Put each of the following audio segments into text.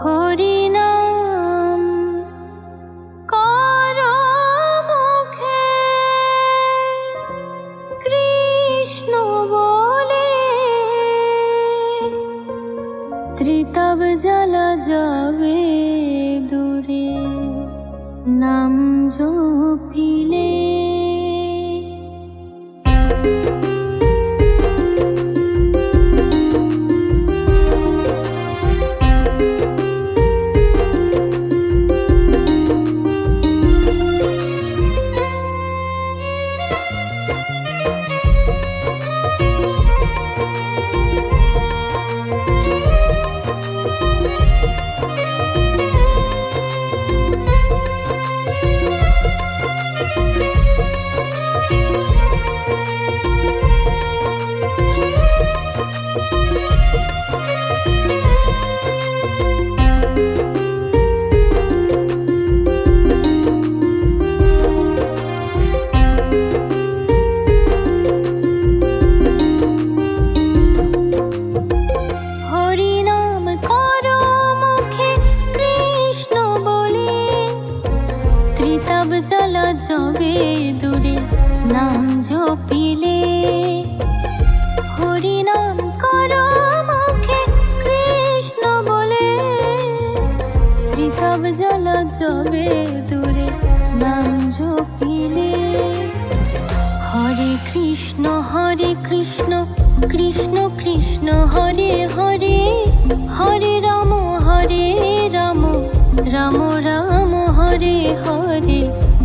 হরিনাম কর মুখে। কৃষ্ণ বলে ত্রিতব জ্বালা যাবে দূরে। নাম নাম জপিলে হরিনাম করো মুখে কৃষ্ণ বলে। ত্রিতব নাম জপিলে হরে কৃষ্ণ হরে কৃষ্ণ কৃষ্ণ কৃষ্ণ, হরে হরে। হরে রাম হরে রাম রাম রাম, হরে হরে।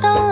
等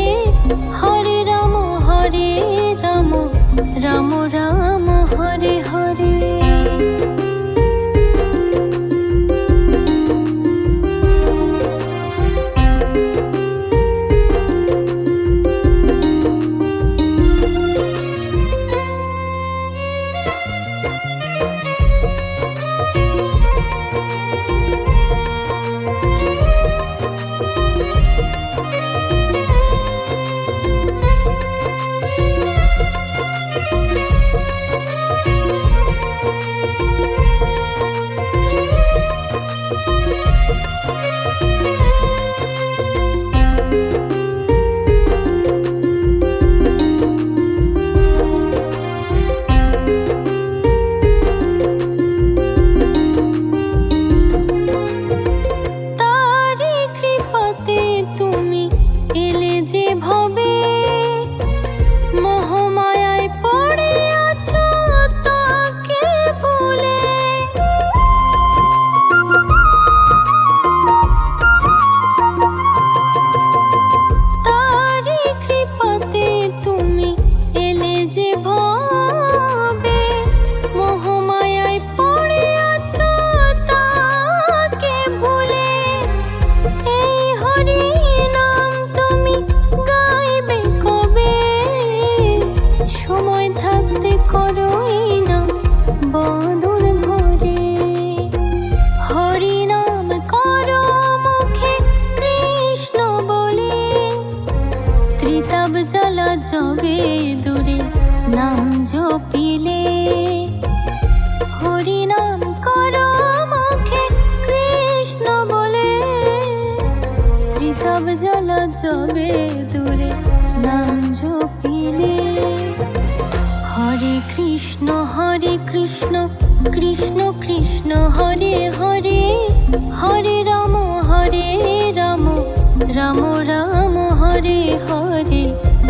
দূরে নাম জপিলে। হরি নাম করো মুখে কৃষ্ণ বলে। ত্রিতব জল যাবে দূরে নাম জপিলে। হরে কৃষ্ণ হরে কৃষ্ণ কৃষ্ণ কৃষ্ণ, হরে হরে। হরে রাম হরে রাম রাম রাম, হরে হরে।